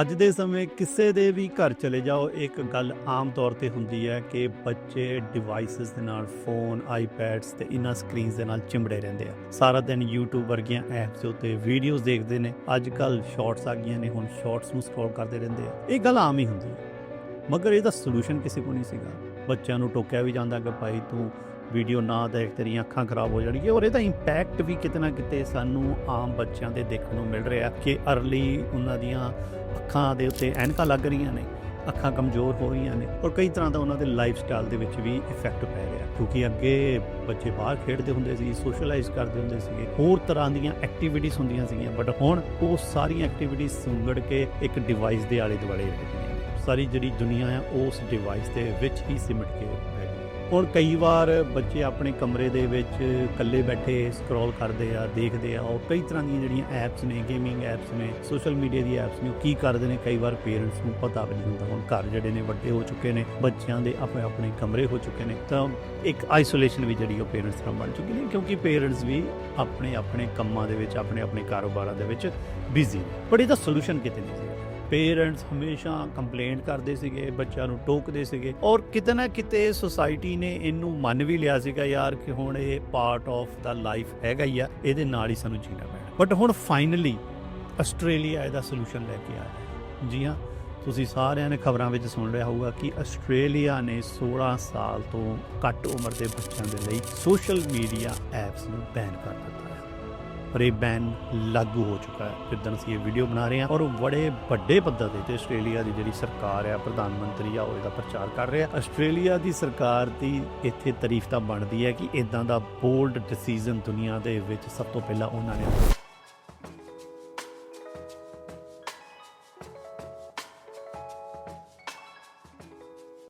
ਅੱਜ ਦੇ ਸਮੇਂ ਕਿਸੇ ਦੇ ਵੀ ਘਰ ਚਲੇ ਜਾਓ, ਇੱਕ ਗੱਲ ਆਮ ਤੌਰ ਤੇ ਹੁੰਦੀ ਹੈ ਕਿ ਬੱਚੇ ਡਿਵਾਈਸਸ ਦੇ ਨਾਲ ਫੋਨ ਆਈਪੈਡਸ ਤੇ ਇਨਾਂ ਸਕਰੀਨਸ ਦੇ ਨਾਲ ਚਿੰਬੜੇ ਰਹਿੰਦੇ ਆ। ਸਾਰਾ ਦਿਨ YouTube ਵਰਗੀਆਂ ਐਪਸ ਦੇ ਉੱਤੇ ਵੀਡੀਓਜ਼ ਦੇਖਦੇ ਨੇ। ਅੱਜ ਕੱਲ ਸ਼ਾਰਟਸ ਆ ਗਈਆਂ ਨੇ, ਹੁਣ ਸ਼ਾਰਟਸ ਨੂੰ ਸਕਰੋਲ ਕਰਦੇ ਰਹਿੰਦੇ ਆ। ਇਹ ਗੱਲ ਆਮ ਹੀ ਹੁੰਦੀ ਹੈ। ਮਗਰ ਇਹਦਾ ਸੋਲੂਸ਼ਨ ਕਿਸੇ ਕੋਲ ਨਹੀਂ ਸੀਗਾ। ਬੱਚਿਆਂ ਨੂੰ ਟੋਕਿਆ ਵੀ ਜਾਂਦਾ ਕਿ ਭਾਈ ਤੂੰ ਵੀਡੀਓ ਨਾ ਦੇਖ, ਤੇਰੀਆਂ ਅੱਖਾਂ ਖਰਾਬ ਹੋ ਜਾਣਗੀਆਂ। ਔਰ ਇਹਦਾ ਇੰਪੈਕਟ ਵੀ ਕਿਤੇ ਨਾ ਕਿਤੇ ਸਾਨੂੰ ਆਮ ਬੱਚਿਆਂ ਦੇ ਦੇਖਣ ਨੂੰ ਮਿਲ ਰਿਹਾ ਕਿ ਅਰਲੀ ਉਹਨਾਂ ਦੀਆਂ ਅੱਖਾਂ ਦੇ ਉੱਤੇ ਐਨਕਾਂ ਲੱਗ ਰਹੀਆਂ ਨੇ, ਅੱਖਾਂ ਕਮਜ਼ੋਰ ਹੋ ਰਹੀਆਂ ਨੇ ਔਰ ਕਈ ਤਰ੍ਹਾਂ ਦਾ ਉਹਨਾਂ ਦੇ ਲਾਈਫ ਸਟਾਈਲ ਦੇ ਵਿੱਚ ਵੀ ਇਫੈਕਟ ਪੈ ਰਿਹਾ। ਕਿਉਂਕਿ ਅੱਗੇ ਬੱਚੇ ਬਾਹਰ ਖੇਡਦੇ ਹੁੰਦੇ ਸੀ ਸੋਸ਼ਲਾਈਜ਼ ਕਰਦੇ ਹੁੰਦੇ ਸੀਗੇ, ਹੋਰ ਤਰ੍ਹਾਂ ਦੀਆਂ ਐਕਟੀਵਿਟੀਜ਼ ਹੁੰਦੀਆਂ ਸੀਗੀਆਂ। ਬਟ ਹੁਣ ਉਹ ਸਾਰੀਆਂ ਐਕਟੀਵਿਟੀਜ਼ ਸੁੰਗੜ ਕੇ ਇੱਕ ਡਿਵਾਈਸ ਦੇ ਆਲੇ ਦੁਆਲੇ ਰਹਿ ਗਈਆਂ ਨੇ। ਸਾਰੀ ਜਿਹੜੀ ਦੁਨੀਆ ਆ, ਉਸ ਡਿਵਾਈਸ ਦੇ ਵਿੱਚ ਹੀ ਸਿਮਟ ਕੇ ਬਹਿ ਹੁਣ ਕਈ ਵਾਰ ਬੱਚੇ ਆਪਣੇ ਕਮਰੇ ਦੇ ਵਿੱਚ ਇਕੱਲੇ ਬੈਠੇ ਸਕਰੋਲ ਕਰਦੇ ਆ, ਦੇਖਦੇ ਆ, ਔਰ ਕਈ ਤਰ੍ਹਾਂ ਦੀਆਂ ਜਿਹੜੀਆਂ ਐਪਸ ਨੇ ਗੇਮਿੰਗ ਐਪਸ ਨੇ ਸੋਸ਼ਲ ਮੀਡੀਆ ਦੀ ਐਪਸ ਨੇ, ਉਹ ਕੀ ਕਰਦੇ ਨੇ, ਕਈ ਵਾਰ ਪੇਰੈਂਟਸ ਨੂੰ ਪਤਾ ਵੀ ਨਹੀਂ ਹੁੰਦਾ। ਹੁਣ ਘਰ ਜਿਹੜੇ ਨੇ ਵੱਡੇ ਹੋ ਚੁੱਕੇ ਨੇ, ਬੱਚਿਆਂ ਦੇ ਆਪਣੇ ਆਪਣੇ ਕਮਰੇ ਹੋ ਚੁੱਕੇ ਨੇ, ਤਾਂ ਇੱਕ ਆਈਸੋਲੇਸ਼ਨ ਵੀ ਜਿਹੜੀ ਉਹ ਪੇਰੈਂਟਸ ਨਾਲ ਬਣ ਚੁੱਕੀ ਨੇ, ਕਿਉਂਕਿ ਪੇਰੈਂਟਸ ਵੀ ਆਪਣੇ ਆਪਣੇ ਕੰਮਾਂ ਦੇ ਵਿੱਚ, ਆਪਣੇ ਆਪਣੇ ਕਾਰੋਬਾਰਾਂ ਦੇ ਵਿੱਚ ਬਿਜ਼ੀ ਨੇ। ਪਰ ਇਹਦਾ ਸੋਲੂਸ਼ਨ ਕਿਤੇ ਨਹੀਂ ਸੀ। ਪੇਰੈਂਟਸ ਹਮੇਸ਼ਾ ਕੰਪਲੇਂਟ ਕਰਦੇ ਸੀਗੇ, ਬੱਚਿਆਂ ਨੂੰ ਟੋਕਦੇ ਸੀਗੇ ਔਰ ਕਿਤੇ ਨਾ ਕਿਤੇ ਸੋਸਾਇਟੀ ਨੇ ਇਹਨੂੰ ਮੰਨ ਵੀ ਲਿਆ ਸੀਗਾ ਯਾਰ ਕਿ ਹੁਣ ਇਹ ਪਾਰਟ ਆਫ ਦਾ ਲਾਈਫ ਹੈਗਾ ਹੀ ਆ, ਇਹਦੇ ਨਾਲ ਹੀ ਸਾਨੂੰ ਜੀਣਾ ਪੈਣਾ। ਬਟ ਹੁਣ ਫਾਈਨਲੀ ਆਸਟ੍ਰੇਲੀਆ ਇਹਦਾ ਸੋਲੂਸ਼ਨ ਲੈ ਕੇ ਆਇਆ ਜੀ ਹਾਂ, ਤੁਸੀਂ ਸਾਰਿਆਂ ਨੇ ਖਬਰਾਂ ਵਿੱਚ ਸੁਣ ਰਿਹਾ ਹੋਊਗਾ ਕਿ ਆਸਟ੍ਰੇਲੀਆ ਨੇ 16 ਸਾਲ ਤੋਂ ਘੱਟ ਉਮਰ ਦੇ ਬੱਚਿਆਂ ਦੇ ਲਈ ਸੋਸ਼ਲ ਮੀਡੀਆ ਐਪਸ ਨੂੰ ਬੈਨ ਕਰ ਦਿੱਤਾ ਪਰ ਇਹ ਬੈਨ ਲਾਗੂ ਹੋ ਚੁੱਕਾ ਹੈ। ਜਿੱਦਣ ਅਸੀਂ ਇਹ ਵੀਡੀਓ ਬਣਾ ਰਹੇ ਹਾਂ ਔਰ ਬੜੇ ਵੱਡੇ ਪੱਧਰ ਤੇ ਆਸਟ੍ਰੇਲੀਆ ਦੀ ਜਿਹੜੀ ਸਰਕਾਰ ਹੈ, ਪ੍ਰਧਾਨ ਮੰਤਰੀ ਆ, ਉਹ ਇਹਦਾ ਪ੍ਰਚਾਰ ਕਰ ਰਿਹਾ ਆਸਟ੍ਰੇਲੀਆ ਦੀ ਸਰਕਾਰ ਦੀ ਇੱਥੇ ਤਾਰੀਫ ਤਾਂ ਬਣਦੀ ਹੈ ਕਿ ਇਦਾਂ ਦਾ ਬੋਲਡ ਡਿਸੀਜਨ ਦੁਨੀਆ ਦੇ ਵਿੱਚ ਸਭ ਤੋਂ ਪਹਿਲਾਂ ਉਹਨਾਂ ਨੇ